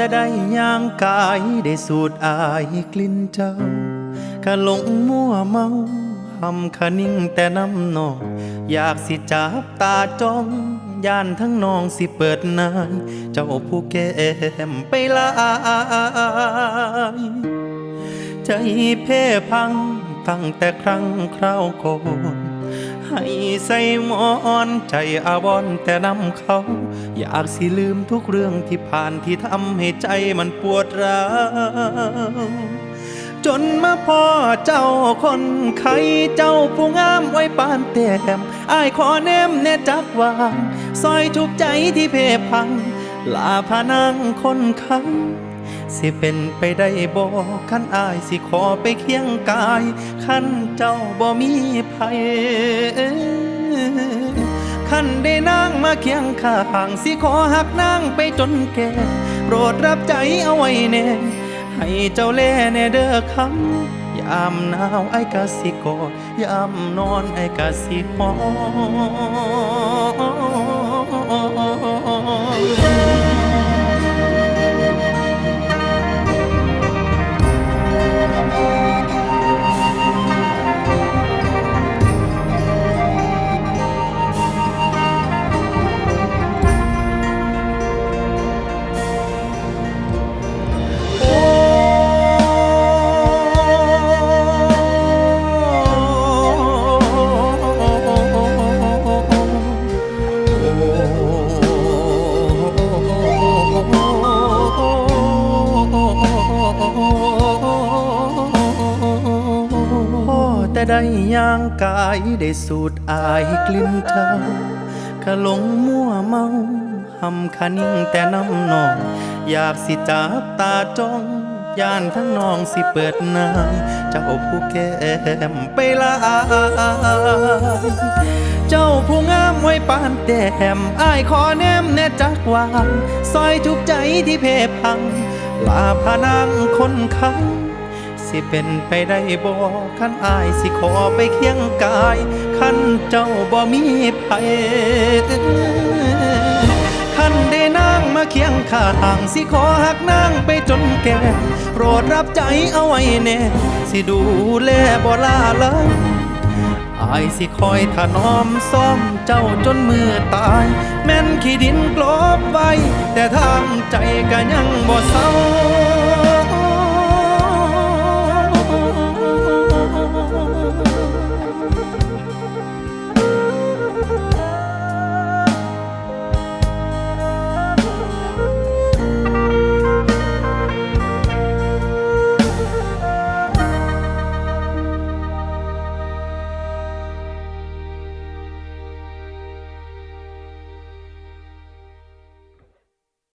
แต่ได้ย่างกายได้สูดอายกลิ่นเจ้าก็หลงมั่วเมาหำคะนิ่งแต่น้ำนองอยากสิจับตาจ้องย่านทั้งนองสิเปิดนายเจ้าผู้แก้มไปลายใจเพ่พังตั้งแต่ครั้งคราวก่อน ให้ใส่หมอนใจอาวรณ์แต่นำเขา อยากสิลืมทุกเรื่องที่ผ่านที่ทำให้ใจมันปวดร้าวจนมาพ่อเจ้าคนไข้เจ้าผู้งามไว้ปานแต้มอายขอแนมแน่จักวางซอยทุกใจที่เพพัง ลาพานังคนไข้ สิเป็นไปได้บ่คันอายสิขอไปเคียงกาย คันเจ้าบ่มีภัยคันได้นางมาเคียงข้างสิขอหักนางไปจนแก่โปรดรับใจเอาไว้แน่ให้เจ้าแล่แน่เด้อคำยามหนาวไอ้กะสิกอดยามนอนไอ้กะสิหอ แต่ได้ย่างกายได้สูดอายกลิ่นเจ้าก็หลงมั่วเมาหำคะนิ่งแต่น้ำนอง อยากสิจับตาจ้องย่านทั้งน้องสิเปิดนายเจ้าผู้แก้มไปลาเจ้าผู้งามไว้ปานแต้มอายขอแนมแน่จักวางซอยทุกใจที่เพพัง ลาพานังคนคัง สิเป็นไปได้บ่คันอายสิขอไปเคียงกาย คันเจ้าบ่มีภัยคันได้นางมาเคียงข้างสิขอหักนางไปจนแก่โปรดรับใจเอาไว้แน่สิดูแลบ่ลาเลยอายสิคอยถนอมซ่อมเจ้าจนมือตาย แม่นขี้ดินกลบไว้ แต่ทางใจก็ยังบ่เศร้า